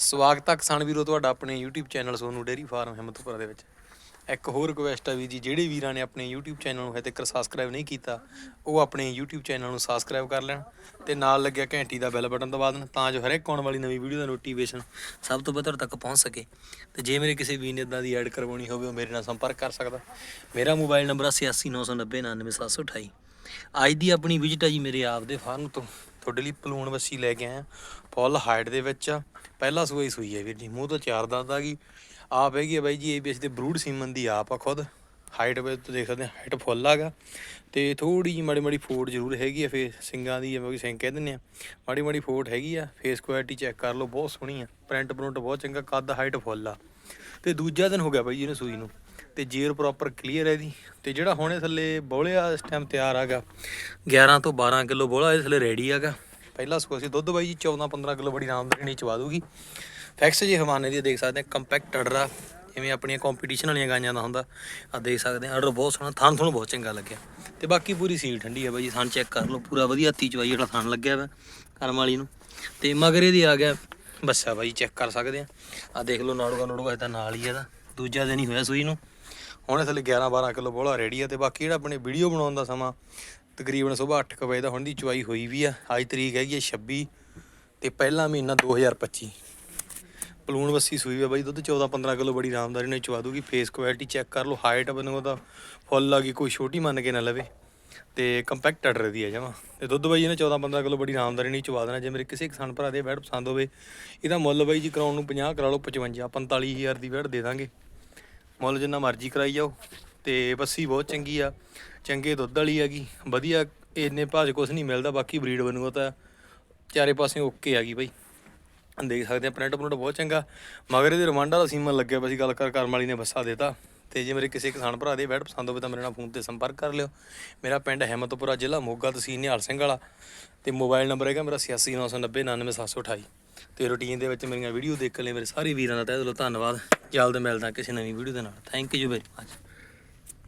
ਸਵਾਗਤ ਹੈ ਕਿਸਾਨ ਵੀਰੋ ਤੁਹਾਡਾ ਆਪਣੇ YouTube channel Sonu dairy farm Himmatpura ਦੇ ਵਿੱਚ। ਇੱਕ ਹੋਰ ਰਿਕੁਐਸਟ ਹੈ ਵੀ ਜੀ, ਜਿਹੜੇ ਵੀਰਾਂ ਨੇ ਆਪਣੇ YouTube ਚੈਨਲ ਨੂੰ ਹਜੇ ਤੱਕ ਸਬਸਕ੍ਰਾਈਬ ਨਹੀਂ ਕੀਤਾ, ਉਹ ਆਪਣੇ YouTube ਚੈਨਲ ਨੂੰ ਸਬਸਕ੍ਰਾਈਬ ਕਰ ਲੈਣ ਤੇ ਨਾਲ ਲੱਗਿਆ ਘੰਟੀ ਦਾ ਬੈਲ ਬਟਨ ਦਬਾ ਦੇਣ ਤਾਂ ਜੋ ਹਰੇਕ ਆਉਣ ਵਾਲੀ ਨਵੀਂ ਵੀਡੀਓ ਦਾ ਨੋਟੀਫਿਕੇਸ਼ਨ ਸਭ ਤੋਂ ਪਹਿਲਾਂ ਤੱਕ ਪਹੁੰਚ ਸਕੇ। ਤੇ ਜੇ ਮੇਰੇ ਕਿਸੇ ਵੀਰ ਨੇ ਇਦਾਂ ਦੀ ਐਡ ਕਰਵਾਉਣੀ ਹੋਵੇ, ਉਹ ਮੇਰੇ ਨਾਲ ਸੰਪਰਕ ਕਰ ਸਕਦਾ। ਮੇਰਾ ਮੋਬਾਈਲ ਨੰਬਰ 8899099728 ਅੱਜ ਦੀ ਆਪਣੀ ਵਿਜ਼ਿਟ ਹੈ ਜੀ ਮੇਰੇ ਆਪ ਦੇ ਫਾਰਮ ਤੋਂ। ਤੁਹਾਡੇ ਲਈ ਪਲੂਣ ਵੱਛੀ ਲੈ ਕੇ ਆਇਆ ਫੁੱਲ ਹਾਈਟ ਦੇ ਵਿੱਚ ਆ। ਪਹਿਲਾ ਸੂਈ ਸੂਈ ਹੈ ਵੀਰ ਜੀ, ਮੂੰਹ ਤੋਂ ਚਾਰ ਦੰਦ ਆ ਗਈ। ਆਪ ਹੈਗੀ ਆ ਬਾਈ ਜੀ ਏਬੀਐਸ ਦੇ ਬਰੂਡ ਸੀਮਨ ਦੀ ਆਪ ਆ ਖੁਦ। ਹਾਈਟ ਵਿੱਚ ਤੁਸੀਂ ਦੇਖ ਸਕਦੇ ਹਾਈਟ ਫੁੱਲ ਆਗਾ ਤੇ ਥੋੜੀ ਜਿਹੀ ਮਾੜੀ ਮਾੜੀ ਫੋਟ ਜ਼ਰੂਰ ਹੈਗੀ ਆ ਫੇਸ ਸਿੰਗਾਂ ਦੀ, ਜਿਵੇਂ ਕਿ ਸਿੰਘ ਕਹਿ ਦਿੰਦੇ ਆ। ਮਾੜੀ ਮਾੜੀ ਫੋਟ ਹੈਗੀ ਆ, ਫੇਸ ਕੁਆਲਿਟੀ ਚੈੱਕ ਕਰ ਲਓ, ਬਹੁਤ ਸੋਹਣੀ ਆ। ਪ੍ਰਿੰਟ ਪ੍ਰਿੰਟ ਬਹੁਤ ਚੰਗਾ, ਕੱਦ ਹਾਈਟ ਫੁੱਲ ਆ। ਤੇ ਦੂਜਾ ਦਿਨ ਹੋ ਗਿਆ ਬਾਈ ਜੀ ਇਹਨੂੰ ਸੂਈ ਨੂੰ। ਤੇ ਜੇਰ ਪ੍ਰੋਪਰ ਕਲੀਅਰ ਹੈ ਇਹਦੀ। ਤੇ ਜਿਹੜਾ ਹੁਣੇ ਥੱਲੇ ਬੋਲਿਆ ਇਸ ਟਾਈਮ ਤਿਆਰ ਆਗਾ 11 ਤੋਂ 12 ਕਿਲੋ ਬੋਲਾ ਇਹ ਥੱਲੇ ਰੈਡੀ ਆਗਾ ਪਹਿਲਾ ਸੂਆ ਸੀ ਦੁੱਧ ਬਾਈ ਜੀ 14 15 ਕਿਲੋ ਬੜੀ ਆਰਾਮਦਾਰੀ ਚਵਾ ਦੂਗੀ। ਫੈਕਸ ਜੀ ਹਵਾਨੇ ਦੀ ਦੇਖ ਸਕਦੇ ਆ ਕੰਪੈਕਟ ਆਰਡਰ ਆ। ਜਿਵੇਂ ਆਪਣੀਆਂ ਕੰਪੀਟੀਸ਼ਨ ਵਾਲੀਆਂ ਗਾਈਆਂ ਦਾ ਹੁੰਦਾ ਆ ਦੇਖ ਸਕਦੇ ਆ ਆਰਡਰ ਬਹੁਤ ਸੋਹਣਾ, ਥਣ ਤੁਹਾਨੂੰ ਬਹੁਤ ਚੰਗਾ ਲੱਗਿਆ। ਤੇ ਬਾਕੀ ਪੂਰੀ ਸੀਲ ਠੰਡੀ ਆ ਬਾਈ ਜੀ, ਥਣ ਚੈੱਕ ਕਰ ਲਓ, ਪੂਰਾ ਵਧੀਆ ਹੱਤੀ ਚਵਾਈ ਜਿਹੜਾ ਥਣ ਲੱਗਿਆ ਵਾ, ਕਰਮ ਵਾਲੀ ਨੂੰ। ਤੇ ਮਗਰ ਇਹਦੀ ਆ ਗਿਆ, ਬੱਸਾ ਬਾਈ ਚੈੱਕ ਕਰ ਸਕਦੇ ਆ। ਆ ਦੇਖ ਲਓ ਨਾੜੂਗਾ ਨਾੜੂਗਾ ਇਹਦਾ ਨਾਲ ਹੀ ਇਹਦਾ। ਦੂਜਾ ਦਿਨ ਹੀ ਹੋਇਆ ਸੂਈ ਨੂੰ। ਹੁਣ ਥੱਲੇ 11 12 ਕਿਲੋ ਬੋਲਾ ਰੈਡੀ ਆ ਤੇ ਬਾਕੀ ਜਿਹੜਾ ਆਪਣੇ ਵੀਡੀਓ ਬਣਾਉਣ ਦਾ ਸਮਾਂ ਤਕਰੀਬਨ ਸਵੇਰ 8 ਵਜੇ ਦਾ ਹੁਣ ਦੀ ਚੁਆਈ ਹੋਈ ਵੀ ਆ। ਅੱਜ ਤਰੀਕ ਹੈਗੀ ਹੈ 26 ਤੇ ਪਹਿਲਾ ਮਹੀਨਾ 2025 ਪਲੂਣ ਵੱਸੀ ਸੂਈ ਆ ਬਾਈ, ਦੁੱਧ 14 15 ਕਿਲੋ ਬੜੀ ਆਰਾਮਦਾਰੀ ਨਾਲ ਚਵਾ ਦੂਗੀ। ਫੇਸ ਕੁਆਲਿਟੀ ਚੈੱਕ ਕਰ ਲਓ ਹਾਈਟ ਬਣੂਗਾ ਤਾਂ ਫੁੱਲ ਆ ਗਈ, ਕੋਈ ਛੋਟੀ ਮੰਨ ਕੇ ਨਾ ਲਵੇ। ਤੇ ਕੰਪੈਕਟ ਆਰਡਰ ਦੀ ਹੈ ਜਮਾ। ਤੇ ਦੁੱਧ ਬਾਈ, ਇਹਨੇ 14 15 ਕਿਲੋ ਬੜੀ ਆਰਾਮਦਾਰੀ ਨਾਲ ਚਵਾ ਦੇਣਾ। ਜੇ ਮੇਰੇ ਕਿਸੇ ਕਿਸਾਨ ਭਰਾ ਦੇ ਵੈਟ ਪਸੰਦ ਹੋਵੇ, ਇਹਦਾ ਮੁੱਲ ਬਾਈ ਜੀ ਕਰਾਉਣ ਨੂੰ 50 ਕਰਾ ਲਓ 55 45000 ਦੀ ਵੈਟ ਦੇ ਦਾਂਗੇ। ਮੁੱਲ ਜਿੰਨਾ ਮਰਜ਼ੀ ਕਰਾਈ ਜਾਓ, ਤੇ ਬੱਸੀ ਬਹੁਤ ਚੰਗੀ ਆ, ਚੰਗੇ ਦੁੱਧ ਵਾਲੀ ਹੈਗੀ, ਵਧੀਆ, ਇੰਨੇ ਭਾਜ ਕੁਛ ਨਹੀਂ ਮਿਲਦਾ, ਬਾਕੀ ਬਰੀਡ ਬਣੂਗਾ ਤਾਂ ਚਾਰੇ ਪਾਸੇ ਓਕੇ ਆ ਗਈ ਬਾਈ। ਦੇਖ ਸਕਦੇ ਆ ਪ੍ਰਿੰਟ ਪ੍ਰਿੰਟ ਬਹੁਤ ਚੰਗਾ, ਮਗਰ ਇਹਦੇ ਰਵਾਂਡਾ ਦਾ ਸੀਮਨ ਲੱਗਿਆ ਪਿਆ ਸੀ, ਗੱਲ ਕਰ ਕਰਮ ਵਾਲੀ ਨੇ ਬੱਸਾ ਦੇਤਾ, ਤੇ ਜੇ ਮੇਰੇ ਕਿਸੇ ਕਿਸਾਨ ਭਰਾ ਦੇ ਵੈਟ ਪਸੰਦ ਹੋਵੇ ਤਾਂ ਮੇਰੇ ਨਾਲ ਫੋਨ ਤੇ ਸੰਪਰਕ ਕਰ ਲਿਓ। ਮੇਰਾ ਪਿੰਡ ਹਿੰਮਤਪੁਰਾ ਜ਼ਿਲ੍ਹਾ ਮੋਗਾ ਤਹਿਸੀਲ ਨਿਹਾਲ ਸਿੰਘ ਵਾਲਾ, ਤੇ ਮੋਬਾਈਲ ਨੰਬਰ ਹੈਗਾ ਮੇਰਾ 8699099728 ਤੇ ਰੂਟੀਨ ਦੇ ਵਿੱਚ ਮੇਰੀਆਂ ਵੀਡੀਓ ਦੇਖਣ ਲਈ ਮੇਰੇ ਸਾਰੇ ਵੀਰਾਂ ਦਾ ਤਹਿ ਦਿਲੋਂ ਧੰਨਵਾਦ। ਜਲਦ ਮਿਲਦਾ ਕਿਸੇ ਨਵੀਂ ਵੀਡੀਓ ਦੇ ਨਾਲ। Thank you very much